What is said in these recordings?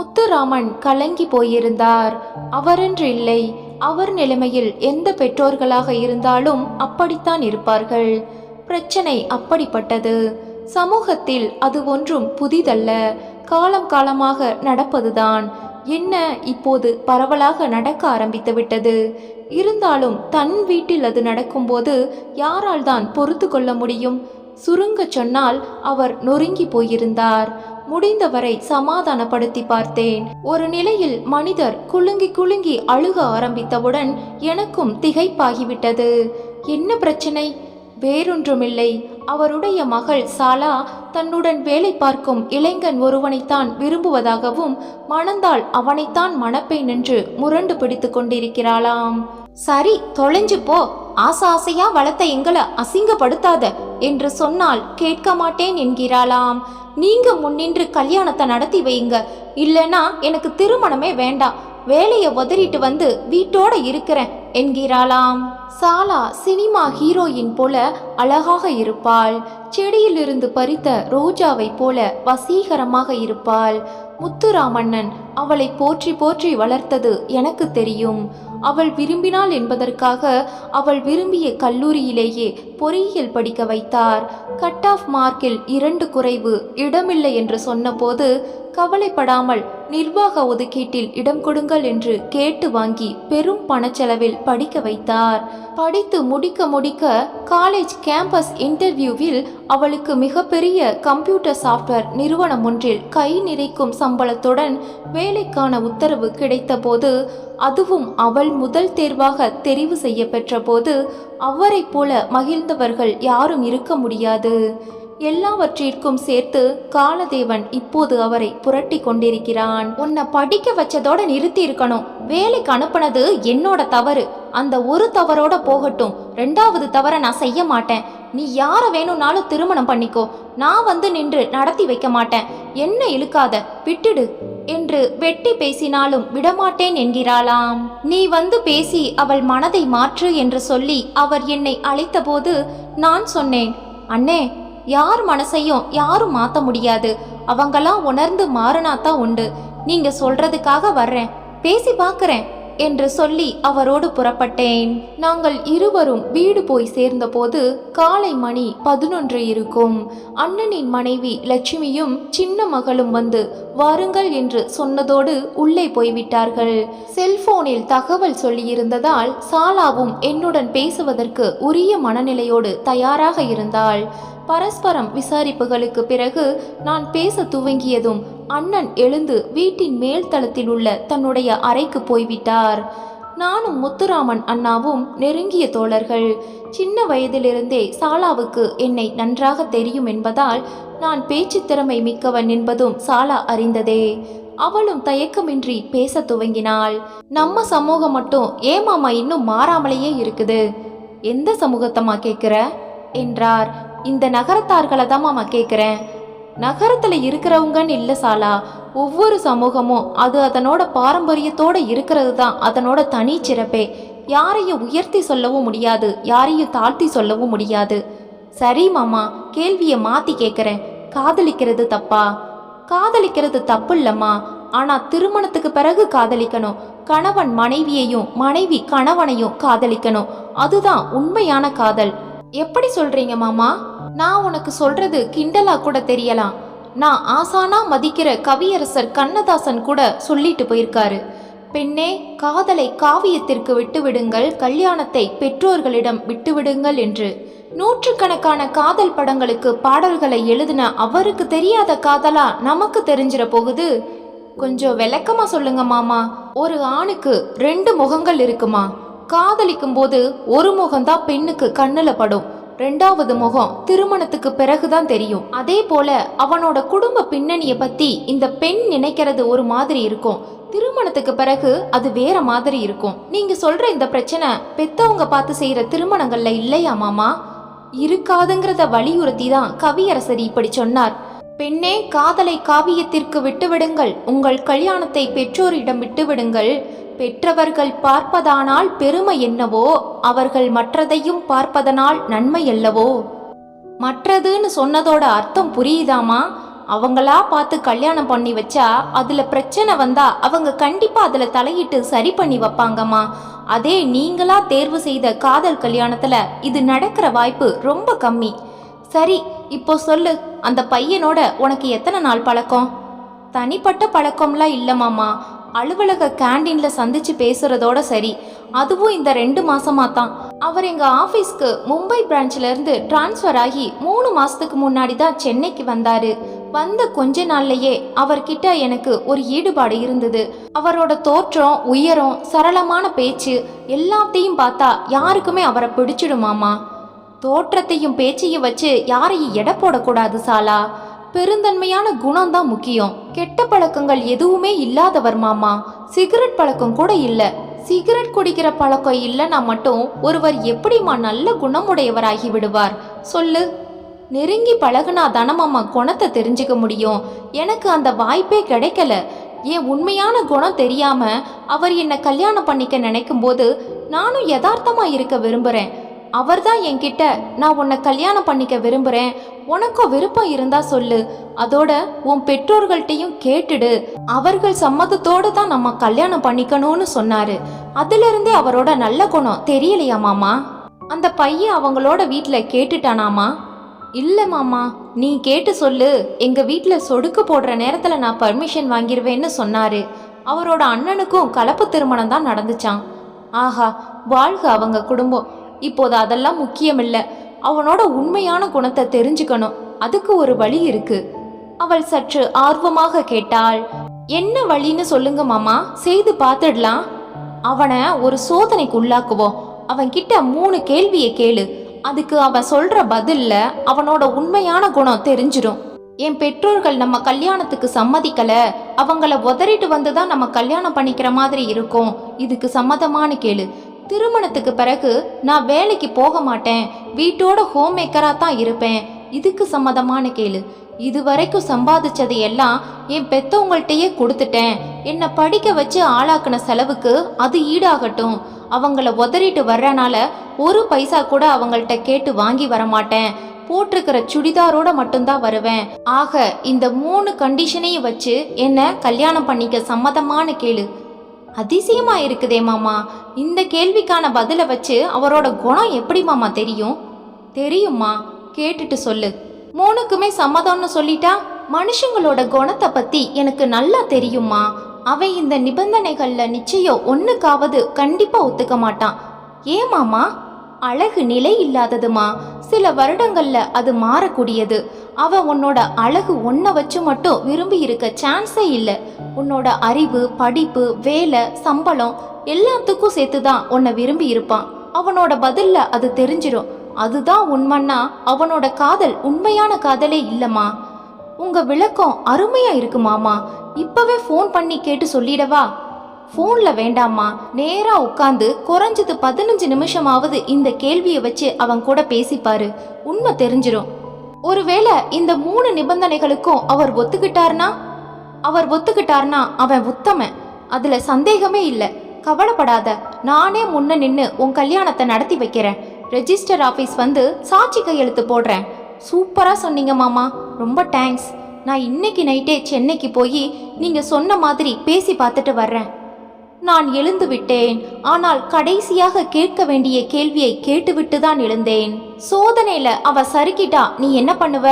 முத்துராமன் கலங்கி போயிருந்தார். அவரென்று இல்லை. அவர் நிலைமையில் எந்த பெற்றோர்களாக இருந்தாலும் அப்படித்தான் இருப்பார்கள். பிரச்சனை அப்படிப்பட்டது. சமூகத்தில் அது ஒன்றும் புதிதல்ல. காலம் காலமாக நடப்பதுதான். என்ன இப்போது பரவலாக நடக்க ஆரம்பித்து விட்டது? இருந்தாலும் தன் வீட்டில் அது நடக்கும்போது யாரால் தான் பொறுத்து கொள்ள முடியும்? சுருங்க சொன்னால் அவர் நொறுங்கி போயிருந்தார். முடிந்தவரை சமாதானப்படுத்தி பார்த்தேன். ஒரு நிலையில் மனிதர் குலுங்கி குலுங்கி அழுக ஆரம்பித்தவுடன் எனக்கும் திகைப்பாகிவிட்டது. என்ன பிரச்சனை? வேறொன்றுமில்லை. அவருடைய மகள் சாலா தன்னுடன் வேலை பார்க்கும் இளைஞன் ஒருவனைத்தான் விரும்புவதாகவும் மணந்தால் அவனைத்தான் மணப்பேன் என்று முரண்டு பிடித்து கொண்டிருக்கிறாளாம். சரி தொலைஞ்சு போ. ஆசை ஆசையா வளர்த்த எங்களை அசிங்கப்படுத்தாத என்று சொன்னால் கேட்க மாட்டேன் என்கிறாளாம். நீங்க முன்னின்று கல்யாணத்தை நடத்தி வைங்க இல்லைன்னா எனக்கு திருமணமே வேண்டாம். வேலையை உதறிட்டு வந்து வீட்டோட இருக்கிறேன் என்கிறாளாம். சாலா சினிமா ஹீரோயின் போல அழகாக இருப்பாள். செடியிலிருந்து பறித்த ரோஜாவைப் போல வசீகரமாக இருப்பாள். முத்துராமண்ணன் அவளை போற்றி போற்றி வளர்த்தது எனக்கு தெரியும். அவள் விரும்பினாள் என்பதற்காக அவள் விரும்பிய கல்லூரியிலேயே பொறியியல் படிக்க வைத்தார். கட் ஆஃப் மார்க்கில் இரண்டு குறைவு இடமில்லை என்று சொன்னபோது கவலைப்படாமல் நிர்வாக ஒதுக்கீட்டில் இடம் கொடுங்கள் என்று கேட்டு வாங்கி பெரும் பணச்செலவில் படிக்க வைத்தார். படித்து முடிக்க முடிக்க காலேஜ் கேம்பஸ் இன்டர்வியூவில் அவளுக்கு மிகப்பெரிய கம்ப்யூட்டர் சாஃப்ட்வேர் நிறுவனம் ஒன்றில் கை நிறைக்கும் சம்பளத்துடன் வேலைக்கான உத்தரவு கிடைத்தபோது அதுவும் அவள் முதல் தேர்வாக தெரிவு செய்ய பெற்றபோது அவரைப் போல மகிழ்ந்தவர்கள் யாரும் இருக்க முடியாது. எல்லாவற்றிற்கும் சேர்த்து காலதேவன் இப்போது அவரை புரட்டி கொண்டிருக்கிறான். உன்னை படிக்க வச்சதோட நிறுத்தி இருக்கணும் வேலைக்கு அனுப்புனது என்னோட தவறு. அந்த ஒரு தவறோட போகட்டும். ரெண்டாவது தவற நான் செய்ய மாட்டேன். நீ யாரை வேணும்னாலும் திருமணம் பண்ணிக்கோ. நான் வந்து நின்று நடத்தி வைக்க மாட்டேன். என்ன இழுக்காத? விட்டுடு. என்று வெட்டி பேசினாலும் விடமாட்டேன் என்கிறாளாம். நீ வந்து பேசி அவள் மனதை மாற்று என்று சொல்லி அவர் என்னை அழைத்தபோது நான் சொன்னேன் அண்ணே யார் மனசையும் யாரும் மாத்த முடியாது. அவங்களாம் உணர்ந்து மாறினாத்தான் உண்டு. நீங்க சொல்றதுக்காக வர்றேன். பேசி பார்க்குறேன் என்று சொல்லி அவரோடு புறப்பட்டேன். நாங்கள் இருவரும் வீடு போய் சேர்ந்தபோது காலை மணி பதினொன்று இருக்கும். அண்ணனின் மனைவி லட்சுமியும் சின்ன மகளும் வந்து வாருங்கள் என்று சொன்னதோடு உள்ளே போய்விட்டார்கள். செல்போனில் தகவல் சொல்லியிருந்ததால் சாலாவும் என்னுடன் பேசுவதற்கு உரிய மனநிலையோடு தயாராக இருந்தாள். பரஸ்பரம் விசாரிப்புகளுக்கு பிறகு நான் பேச துவங்கியதும் அண்ணன் எழுந்து வீட்டின் மேல் தளத்தில் உள்ள தன்னுடைய அறைக்கு போய்விட்டார். நானும் முத்துராமன் அண்ணாவும் நெருங்கிய தோழர்கள். சின்ன வயதிலிருந்தே சாலாவுக்கு என்னை நன்றாக தெரியும் என்பதால் நான் பேச்சு திறமை மிக்கவன் என்பதும் சாலா அறிந்ததே. அவளும் தயக்கமின்றி பேச துவங்கினாள். நம்ம சமூகம் மட்டும் ஏமாமா இன்னும் மாறாமலேயே இருக்குது? எந்த சமூகத்தம்மா கேட்குற என்றார். இந்த நகரத்தார்களை தான் மாமா கேட்குறேன் நகரத்தில் இருக்கிறவங்கன்னு இல்லை சாலா. ஒவ்வொரு சமூகமும் அது அதனோட பாரம்பரியத்தோட இருக்கிறது தான் அதனோட தனி சிறப்பே. யாரையும் உயர்த்தி சொல்லவும் முடியாது யாரையும் தாழ்த்தி சொல்லவும் முடியாது. சரி மாமா கேள்வியை மாத்தி கேட்குறேன் காதலிக்கிறது தப்பா? காதலிக்கிறது தப்பு இல்லம்மா. ஆனா திருமணத்துக்கு பிறகு காதலிக்கணும். கணவன் மனைவியையும் மனைவி கணவனையும் காதலிக்கணும். அதுதான் உண்மையான காதல். எப்படி சொல்றீங்க மாமா? நான் உனக்கு சொல்றது கிண்டலா கூட தெரியலாம். நான் ஆசானா மதிக்கிற கவியரசர் கண்ணதாசன் கூட சொல்லிட்டு போயிருக்காரு. பெண்ணே காதலை காவியத்திற்கு விட்டுவிடுங்கள் கல்யாணத்தை பெற்றோர்களிடம் விட்டுவிடுங்கள் என்று. நூற்றுக்கணக்கான காதல் படங்களுக்கு பாடல்களை எழுதின அவருக்கு தெரியாத காதலா நமக்கு தெரிஞ்சிட போகுது? கொஞ்சம் விளக்கமா சொல்லுங்க மாமா. ஒரு ஆணுக்கு ரெண்டு முகங்கள் இருக்குமா? காதலிக்கும் போது ஒரு முகம்தான் பெண்ணுக்கு கண்ணுல படும். ரெண்டாவது முகம் திருமணத்துக்கு பிறகுதான் தெரியும். அதே போல அவனோட குடும்ப பின்னணியை பத்தி இந்த பெண் நினைக்கிறது ஒரு மாதிரி இருக்கும். திருமணத்துக்கு பிறகு அது வேற மாதிரி இருக்கும். நீங்க சொல்ற இந்த பிரச்சனை பெத்தவங்க பார்த்து செய்யற திருமணங்கள்ல இல்லையா மாமா? இருக்காதுங்கிறத வலியுறுத்தி தான் கவியரசர் இப்படி சொன்னார். பெண்ணே காதலை காவியத்திற்கு விட்டுவிடுங்கள். உங்கள் கல்யாணத்தை பெற்றோரிடம் விட்டுவிடுங்கள். பெற்றவர்கள் பார்ப்பதானால் பெருமை என்னவோ அவர்கள் மற்றதையும் பார்ப்பதனால் நன்மை அல்லவோ? மற்றதுன்னு சொன்னதோட அர்த்தம் புரியுதாமா? அவங்களா பார்த்து கல்யாணம் பண்ணி வச்சா அதுல பிரச்சனை வந்தா அவங்க கண்டிப்பா அதுல தலையிட்டு சரி பண்ணி வைப்பாங்கம்மா. அதே நீங்களா தேர்வு செய்த காதல் கல்யாணத்துல இது நடக்கிற வாய்ப்பு ரொம்ப கம்மி. சரி இப்போ சொல்லு அந்த பையனோட உனக்கு எத்தனை நாள் பழக்கம்? தனிப்பட்ட பழக்கம்லாம் இல்லைமாமா அலுவலக கேண்டீன்ல சந்திச்சு பேசுறதோட சரி. அதுவும் இந்த ரெண்டு மாசமா தான். அவர் எங்க ஆபீஸ்க்கு மும்பை பிரான்ச்ல இருந்து டிரான்ஸ்ஃபர் ஆகி மூணு மாசத்துக்கு முன்னாடி தான் சென்னைக்கு வந்தாரு. வந்த கொஞ்ச நாள்லயே அவர்கிட்ட எனக்கு ஒரு ஈடுபாடு இருந்தது. அவரோட தோற்றம் உயரம் சரளமான பேச்சு எல்லாத்தையும் பார்த்தா யாருக்குமே அவரை பிடிச்சிடுமாமா தோற்றத்தையும் பேச்சையும் வச்சு யாரையும் எடை போடக்கூடாது சாலா. பெருந்தன்மையான குணம் தான் முக்கியம். கெட்ட பழக்கங்கள் எதுவுமே இல்லாதவர் மாமா. சிகரெட் பழக்கம் கூட இல்லை. சிகரெட் குடிக்கிற பழக்கம் இல்லைன்னா மட்டும் ஒருவர் எப்படிம்மா நல்ல குணமுடையவராகி விடுவார்? சொல்லு. நெருங்கி பழகுனா தானமாம்மா குணத்தை தெரிஞ்சுக்க முடியும். எனக்கு அந்த வாய்ப்பே கிடைக்கல. என் உண்மையான குணம் தெரியாம அவர் என்னை கல்யாணம் பண்ணிக்க நினைக்கும் போது நானும் யதார்த்தமா இருக்க அவர் அவர்தான் என்கிட்ட நான் உன்னை கல்யாணம் பண்ணிக்க விரும்புறேன். உனக்கும் விருப்பம் இருந்தா சொல்லு. அதோட உன் பெற்றோர்கள்ட்டையும் கேட்டுடு. அவர்கள் சம்மதத்தோடு தான் நம்ம கல்யாணம் பண்ணிக்கணும்னு சொன்னாரு. அதிலிருந்தே அவரோட நல்ல குணம் தெரியலையா மாமா? அந்த பையன் அவங்களோட வீட்டில் கேட்டுட்டானாமா? இல்லை மாமா. நீ கேட்டு சொல்லு. எங்கள் வீட்டில் சொடுக்கு போடுற நேரத்தில் நான் பர்மிஷன் வாங்கிருவேன்னு சொன்னாரு. அவரோட அண்ணனுக்கும் கலப்பு திருமணம் தான் நடந்துச்சான் ஆஹா வாழ்க அவங்க குடும்பம். இப்போது அதெல்லாம் முக்கியமில்லை. அவனோட உண்மையான குணத்தை தெரிஞ்சுக்கணும். அதுக்கு ஒரு வழி இருக்கு. அவள் சற்று ஆர்வமாக கேட்டாள் என்ன வழின்னு சொல்லுங்க மாமா செய்து பார்த்துடலாம். அவனை ஒரு சோதனைக்கு உள்ளாக்குவோம். அவன் கிட்ட மூணு கேள்வியை கேளு. அதுக்கு அவன் சொல்ற பதில்ல அவனோட உண்மையான குணம் தெரிஞ்சிடும் என் பெற்றோர்கள் நம்ம கல்யாணத்துக்கு சம்மதிக்கல. அவங்கள உதறிட்டு வந்து தான் நம்ம கல்யாணம் பண்ணிக்கிற மாதிரி இருக்கும். இதுக்கு சம்மதமானு கேளு. திருமணத்துக்கு பிறகு நான் வேலைக்கு போக மாட்டேன். வீட்டோட ஹோம் மேக்கராக தான் இருப்பேன். இதுக்கு சம்மதமான கேளு. இது வரைக்கும் சம்பாதிச்சது எல்லாம் என் பெத்தவங்கள்ட்டையே கொடுத்துட்டேன். என்னை படிக்க வச்சு ஆளாக்குன செலவுக்கு அது ஈடாகட்டும். அவங்கள உதறிட்டு வர்றனால ஒரு பைசா கூட அவங்கள்ட்ட கேட்டு வாங்கி வர மாட்டேன். போட்டிருக்கிற சுடிதாரோட மட்டும்தான் வருவேன். ஆக இந்த மூணு கண்டிஷனையும் வச்சு என்ன கல்யாணம் பண்ணிக்க சம்மதமான கேளு. அதிசயமா இருக்குதே மாமா. இந்த கேள்விக்கான பதிலை வச்சு அவரோட குணம் எப்படி மாமா தெரியும்? தெரியுமா கேட்டுட்டு சொல்லு. மூணுக்குமே சம்மதம்னு சொல்லிட்டா? மனுஷங்களோட குணத்தை பத்தி எனக்கு நல்லா தெரியுமா அவன் இந்த நிபந்தனைகள்ல நிச்சயம் ஒன்றுக்காவது கண்டிப்பா ஒத்துக்க மாட்டான். ஏன் மாமா? அழகு நிலை இல்லாததுமா? சில வருடங்கள்ல அது மாறக்கூடியது. அவ உன்னோட அழகு ஒன்ன வச்சு மட்டும் விரும்பி இருக்க சான்ஸே இல்லை. உன்னோட அறிவு படிப்பு வேலை சம்பளம் எல்லாத்துக்கும் சேர்த்து தான் உன்னை விரும்பி இருப்பான். அவனோட பதில்ல அது தெரிஞ்சிடும் அதுதான் உண்மைன்னா அவனோட காதல் உண்மையான காதலே இல்லம்மா. உங்க விளக்கம் அருமையா இருக்கு மாமா. இப்பவே ஃபோன் பண்ணி கேட்டு சொல்லிடவா? ஃபோன்ல வேண்டாம்மா. நேரா உட்காந்து குறைஞ்சது பதினஞ்சு நிமிஷமாவது இந்த கேள்வியை வச்சு அவன் கூட பேசிப்பாரு. உண்மை தெரிஞ்சிடும் ஒருவேளை இந்த மூணு நிபந்தனைகளுக்கும் அவர் ஒத்துக்கிட்டார்னா? அவர் ஒத்துக்கிட்டார்னா அவன் உத்தமன் அதுல சந்தேகமே இல்லை. கவலைப்படாத. நானே முன்ன நின்று உன் கல்யாணத்தை நடத்தி வைக்கிறேன். ரெஜிஸ்டர் ஆஃபீஸ் வந்து சாட்சி கையெழுத்து போடுறேன். சூப்பராக சொன்னீங்க மாமா. ரொம்ப தேங்க்ஸ். நான் இன்னைக்கு நைட்டே சென்னைக்கு போய் நீங்கள் சொன்ன மாதிரி பேசி பார்த்துட்டு வர்றேன். நான் எழுந்துவிட்டேன் ஆனால் கடைசியாக கேட்க வேண்டிய கேள்வியை கேட்டுவிட்டு தான் எழுந்தேன். சோதனையில அவ சறுக்கிட்டா நீ என்ன பண்ணுவ?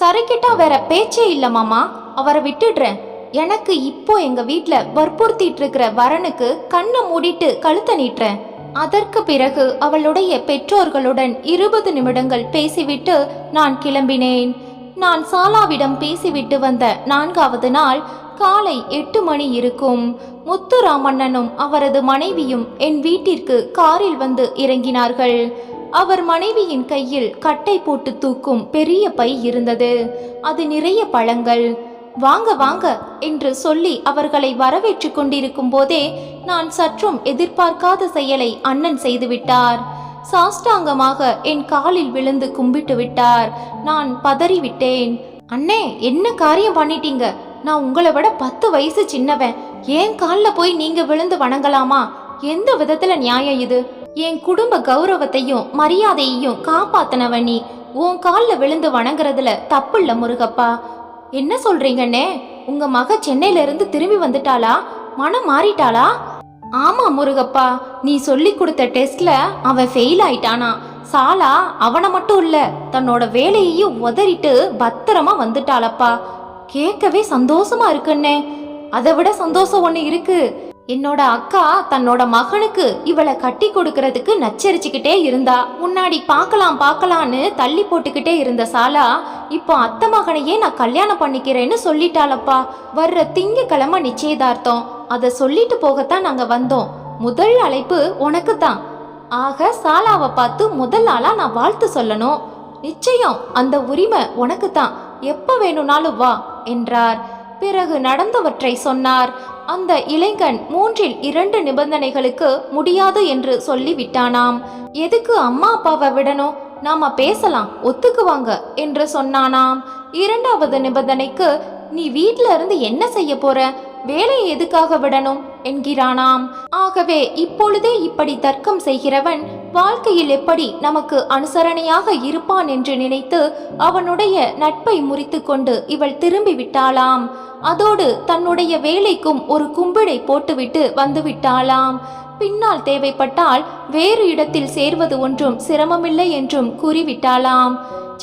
சறுக்கிட்டா வேற பேச்சே இல்ல மாமா. அவரை விட்டுடுறேன். எனக்கு இப்போ எங்க வீட்ல வற்புறுத்திட்டு இருக்கிற வரனுக்கு கண்ணை மூடிட்டு கழுத்தை நீட்டுறேன். அதற்கு பிறகு அவளுடைய பெற்றோர்களுடன் இருபது நிமிடங்கள் பேசிவிட்டு நான் கிளம்பினேன். நான் சாலாவிடம் பேசிவிட்டு வந்த நான்காவது நாள் காலை எட்டு மணி இருக்கும். முத்துராமண்ணனும் அவரது மனைவியும் என் வீட்டிற்கு காரில் வந்து இறங்கினார்கள். அவர் மனைவியின் கையில் கட்டை போட்டு தூக்கும் பெரிய பை இருந்தது. அது நிறைய பழங்கள். வாங்க வாங்க என்று சொல்லி அவர்களை வரவேற்றுக் கொண்டிருக்கும் போதே நான் சற்றும் எதிர்பார்க்காத செயலை அண்ணன் செய்துவிட்டார். சாஷ்டாங்கமாக என் காலில் விழுந்து கும்பிட்டு விட்டார். நான் பதறிவிட்டேன். அண்ணே என்ன காரியம் பண்ணிட்டீங்க? நான் உங்களை விட பத்து வயசு சின்னவன். ஏன் காலில் போய் நீங்க விழுந்து வணங்கலாமா? எந்த விதத்துல நியாயம் இது? என் குடும்ப கௌரவத்தையும் மரியாதையையும் காப்பாத்தினவன் நீ. உன் காலில் விழுந்து வணங்குறதுல தப்பில்ல முருகப்பா. என்ன சொல்றீங்கண்ணே? உங்க மக சென்னையில இருந்து திரும்பி வந்துட்டாளா? மனம் மாறிட்டாளா? ஆமா முருகப்பா. நீ சொல்லி கொடுத்த டெஸ்ட்ல அவன் ஃபெயில் ஆயிட்டானா? சாலா அவனை மட்டும் இல்ல தன்னோட வேலையையும் உதறிட்டு பத்திரமா வந்துட்டாளப்பா. கேட்கவே சந்தோஷமா இருக்குண்ணே அதை விட சந்தோஷம் ஒன்று இருக்கு. என்னோட அக்கா தன்னோட மகனுக்கு இவளை கட்டி கொடுக்கறதுக்கு நச்சரிச்சுக்கிட்டே இருந்தா. முன்னாடி பார்க்கலாம் பார்க்கலான்னு தள்ளி போட்டுக்கிட்டே இருந்த சாலா இப்போ அத்தை மகனையே நான் கல்யாணம் பண்ணிக்கிறேன்னு சொல்லிட்டாளப்பா. வர்ற திங்கக்கிழமை நிச்சயதார்த்தம். அதை சொல்லிட்டு போகத்தான் நாங்க வந்தோம். முதல் அழைப்பு உனக்கு தான். ஆக சாலாவை பார்த்து முதல் ஆளா நான் வாழ்த்து சொல்லணும். நிச்சயம் அந்த உரிமை உனக்கு தான். எப்போ வேணும்னாலும் வா என்றார். பிறகு நடந்தவற்றை சொன்னார். அந்த இளைஞன் மூன்றில் இரண்டு நிபந்தனைகளுக்கு முடியாது என்று சொல்லிவிட்டானாம். எதுக்கு அம்மா அப்பாவை விடணும்? நாம பேசலாம் ஒத்துக்குவாங்க என்று சொன்னானாம். இரண்டாவது நிபந்தனைக்கு நீ வீட்ல இருந்து என்ன செய்ய போற? வேலையை எதுக்காக விடணும்? என்கிறானாம். ஆகவே இப்பொழுதே இப்படி தர்க்கம் செய்கிறவன் வாழ்க்கையில் எப்படி நமக்கு அனுசரணையாக இருப்பான் என்று நினைத்து அவனுடைய நட்பை முறித்துக்கொண்டு இவள் திரும்பி விட்டாளாம் அதோடு தன்னுடைய வேலைக்கும் ஒரு கும்பிடை போட்டுவிட்டு வந்துவிட்டாளாம். பின்னால் தேவைப்பட்டால் வேறு இடத்தில் சேர்வது ஒன்றும் சிரமமில்லை என்றும் கூறிவிட்டாளாம்.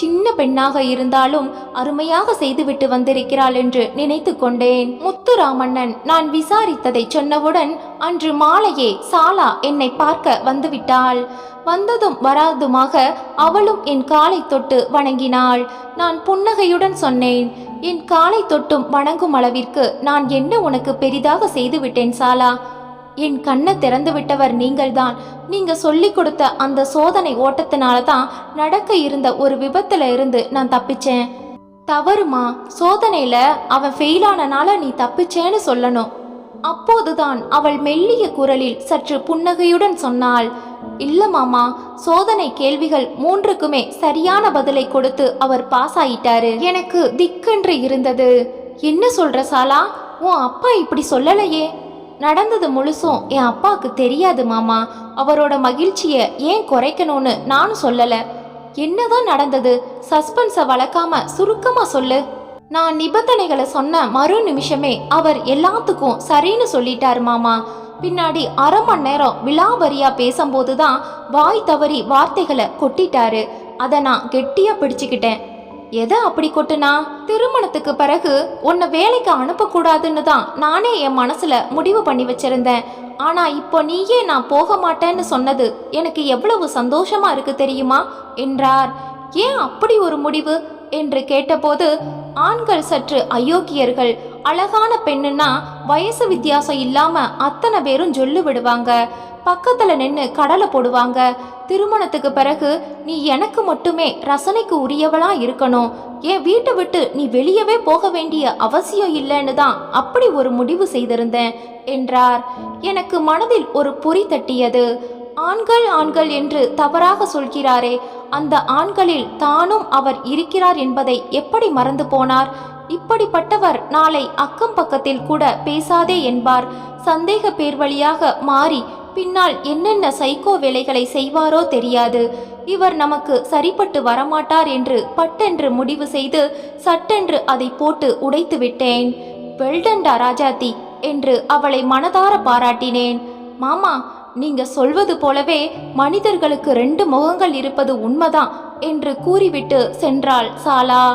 சின்ன பெண்ணாக இருந்தாலும் அருமையாக செய்துவிட்டு வந்திருக்கிறாள் என்று நினைத்து கொண்டேன். முத்துராமண்ணன் நான் விசாரித்ததை சொன்னவுடன் அன்று மாலையே சாலா என்னை பார்க்க வந்துவிட்டாள். வந்ததும் வராதுமாக அவளும் என் காலை தொட்டு வணங்கினாள். நான் புன்னகையுடன் சொன்னேன் என் காலை தொட்டும் வணங்கும் அளவிற்கு நான் என்ன உனக்கு பெரிதாக செய்துவிட்டேன் சாலா? என் கண்ணை திறந்து விட்டவர் நீங்கள்தான். நீங்க சொல்லி கொடுத்த அந்த சோதனை ஓட்டத்தினால தான் நடக்க இருந்த ஒரு விபத்துல இருந்து நான் தப்பிச்சேன். தவறுமா? சோதனையில அவன் ஃபெயில் ஆனனால நீ தப்பிச்சேன்னு சொல்லணும். அப்போதுதான் அவள் மெல்லிய குரலில் சற்று புன்னகையுடன் சொன்னாள். இல்ல மாமா சோதனை கேள்விகள் மூன்றுக்குமே சரியான பதிலை கொடுத்து அவர் பாஸ் ஆயிட்டாரு. எனக்கு திக்கென்று இருந்தது. என்ன சொல்ற சாலா? உன் அப்பா இப்படி சொல்லலையே. நடந்தது முழுசும் என் அப்பாவுக்கு தெரியாது மாமா. அவரோட மகிழ்ச்சியை ஏன் குறைக்கணும்னு நானும் சொல்லலை. என்னதான் நடந்தது? சஸ்பென்ஸை வளர்க்காம சுருக்கமாக சொல்லு. நான் நிபந்தனைகளை சொன்ன மறு நிமிஷமே அவர் எல்லாத்துக்கும் சரின்னு சொல்லிட்டார் மாமா. பின்னாடி அரை மணி நேரம் விலாவரியா பேசும்போது தான் வாய் தவறி வார்த்தைகளை கொட்டிட்டாரு. அதை நான் கெட்டியாக பிடிச்சுக்கிட்டேன். எதை அப்படி கொட்டுனா? திருமணத்துக்கு பிறகு உன்னை வேலைக்கு அனுப்பக்கூடாதுன்னு தான் நானே என் மனசுல முடிவு பண்ணி வச்சிருந்தேன். ஆனா இப்போ நீயே நான் போக மாட்டேன்னு சொன்னது எனக்கு எவ்வளவு சந்தோஷமா இருக்கு தெரியுமா? என்றார். ஏன் அப்படி ஒரு முடிவு? என்று கேட்டபோது ஆண்கள் சற்று அயோக்கியர்கள் அழகான பெண்ணுன்னா வயசு வித்தியாசம் இல்லாம அத்தனை பேரும் சொல்லு விடுவாங்க பக்கத்துல நின்று கடலை போடுவாங்க. திருமணத்துக்கு பிறகு நீ எனக்கு மட்டுமே ரசனைக்கு உரியவளா இருக்கணும். என் வீட்டை விட்டு நீ வெளியவே போக வேண்டிய அவசியம் இல்லைன்னு தான் அப்படி ஒரு முடிவு செய்திருந்தேன் என்றார். எனக்கு மனதில் ஒரு பொறி தட்டியது. ஆண்கள் ஆண்கள் என்று தவறாக சொல்கிறாரே அந்த ஆண்களில் தானும் அவர் இருக்கிறார் என்பதை எப்படி மறந்து போனார்? இப்படிப்பட்டவர் நாளை அக்கம் பக்கத்தில் கூட பேசாதே என்பார். சந்தேக பேர் வழியாக மாறி பின்னால் என்னென்ன சைக்கோ வேலைகளை செய்வாரோ தெரியாது. இவர் நமக்கு சரிப்பட்டு வரமாட்டார் என்று பட்டென்று முடிவு செய்து சட்டென்று அதை போட்டு உடைத்து விட்டேன். வெல்டண்டா ராஜாத்தி என்று அவளை மனதார பாராட்டினேன். மாமா நீங்க சொல்வது போலவே மனிதர்களுக்கு ரெண்டு முகங்கள் இருப்பது உண்மைதான் என்று கூறிவிட்டு சென்றாள் சாலா.